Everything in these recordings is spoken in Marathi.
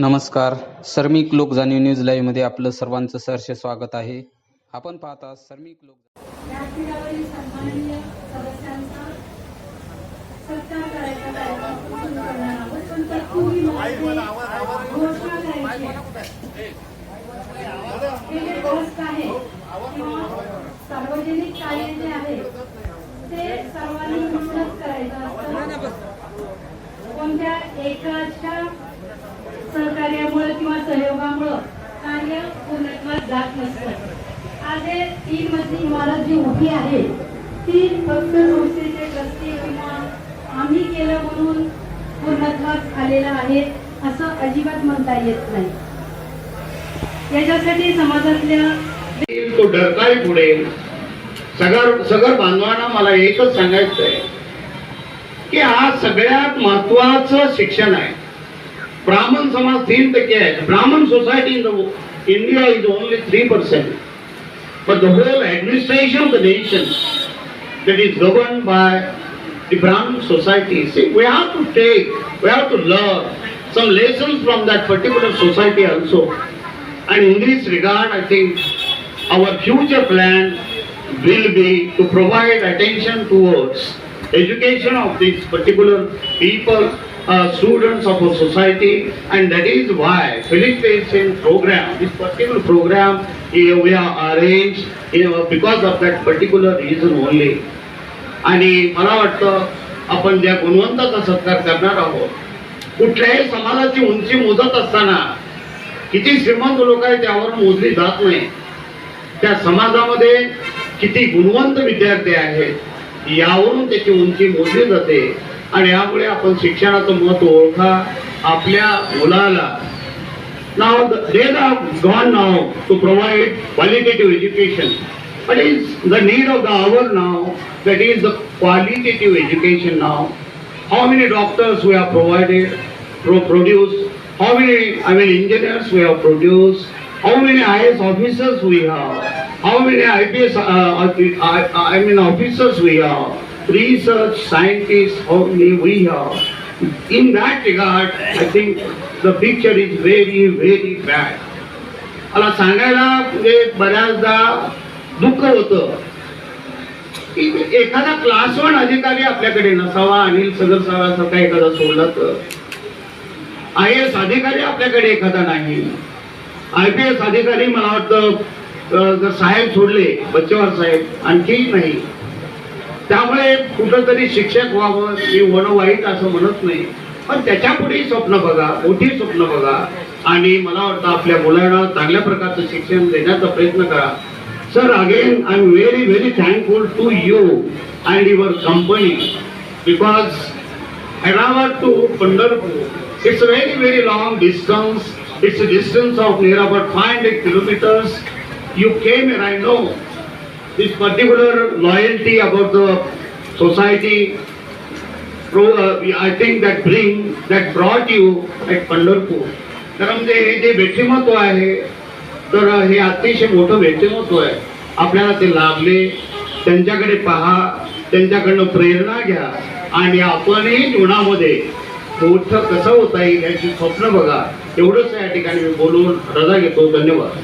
नमस्कार. सर्मिक लोक जाणीव न्यूज लाईव्हमध्ये आपलं सर्वांचं सहर्ष स्वागत आहे. आपण पाहता सर्मिक लोक सार्वजनिक कार्य जे आहे ते सर्वांनी मिळूनच करायचं कोणत्या एकाच्या सहकार्यामुळे किंवा सहयोगामुळं कार्य पूर्णत्वात जात नसतं. आज हे तीन मजली इमारत जी उभी आहे ती फक्त संस्थेचे ट्रस्टी किंवा आम्ही केलं म्हणून पूर्णत्वात आलेलं आहे असं अजिबात म्हणता येत नाही. याच्यासाठी समाजातल्या तो डरकाळी पुढे. सगळ सगळ बांधवांना मला एकच सांगायचं आहे की हा सगळ्यात महत्वाचं शिक्षण आहे. Brahman Samaj Deen the kya Brahman society in the India is only 3%. But the whole administration of the nation that is governed by the Brahman society. See, we have to take, we have to learn some lessons from that particular society also. And in this regard, I think our future plan will be to provide attention towards education of these particular people uh, students of our society, and that is why Philippine program, this particular program, eh, we are arranged you know, because of that particular reason only. आणि मला वाटतं आपण ज्या गुणवंताचा सत्कार करणार आहोत कुठल्याही समाजाची उंची मोजत असताना किती श्रीमंत लोक आहेत त्यावर मोजली जात नाही त्या समाजामध्ये किती गुणवंत विद्यार्थी आहेत यावरून त्याची उंची मोजली जाते आणि यामुळे आपण शिक्षणाचं महत्व ओळखा आपल्या मुलाला Now, the- they have gone now to provide qualitative education. What is the need of the hour now? That is the qualitative education now. How many doctors we have provided, pro- produced? How many, I mean, engineers we have produced? How many IS officers we have? How many IPS, uh, I, I mean, officers we have? Research scientists, only we are. In that regard, I think the picture is very, very bad. मला सांगायला म्हणजे बऱ्याचदा दुःख होतं की एखादा क्लास वन अधिकारी आपल्याकडे नसावा अनिल सगर साहेबांसारखा एखादा सोडला तर आय एस अधिकारी आपल्याकडे एखादा नाही आय पी एस अधिकारी मला वाटतं जर साहेब सोडले बच्चेवार साहेब आणखी नाही त्यामुळे कुठंतरी शिक्षक व्हावं मी वन वाईट असं म्हणत नाही पण त्याच्या पुढे स्वप्न बघा मोठी स्वप्न बघा आणि मला वाटतं आपल्या मुलांना चांगल्या प्रकारचं शिक्षण देण्याचा प्रयत्न करा sir again I am very very thankful to you and your company because Hyderabad to Pandharpur it's a very very long distance. It's a distance of near about 500 kilometers. You came here, I know This particular loyalty about the society, uh, I think that bring, that brought you at Pandharpur. तर म्हणजे हे जे व्यक्तिमत्व आहे तर uh, हे अतिशय मोठं व्यक्तिमत्व आहे. आपल्याला ते लाभले त्यांच्याकडे पहा त्यांच्याकडनं प्रेरणा घ्या आणि आपणही जीवनामध्ये मोठं कसं होता येईल याची स्वप्न बघा. एवढंच या ठिकाणी मी बोलून रजा घेतो. धन्यवाद.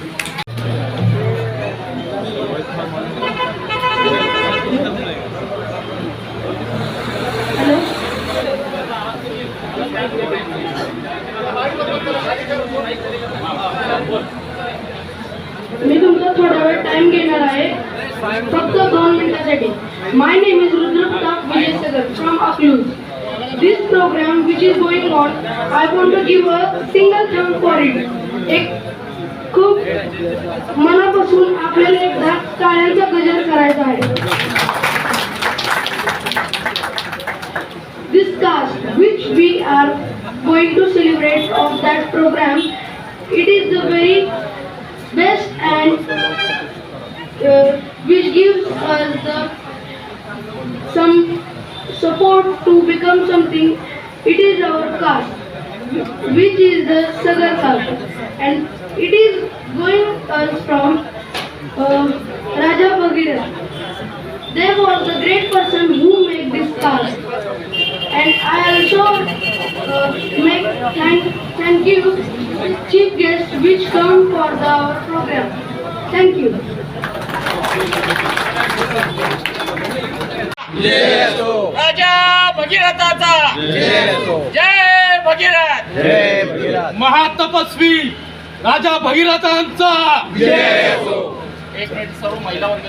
फक्त दोन मिनिटासाठी. My name is Rudrapratap Vijay Sagar from Akluj this program which is going on I want to give a single thank for it एक खूप मनापासून आपल्याला एकदा टाळ्यांचा गजर करायचा आहे. This cast which we are going to celebrate of that program it is the very best and uh, us the some support to become something it is our caste which is the sagar caste and it is going us from uh, raja bhagirath there was the great person who made this caste and I also uh, make thank, thank you, chief guests which come for the our program. Thank you. Raja भगीरथाचा. जय भगीरथ. महातपस्वी राजा भगीरथांचा. एक मिनिट सर्व महिला वर्ग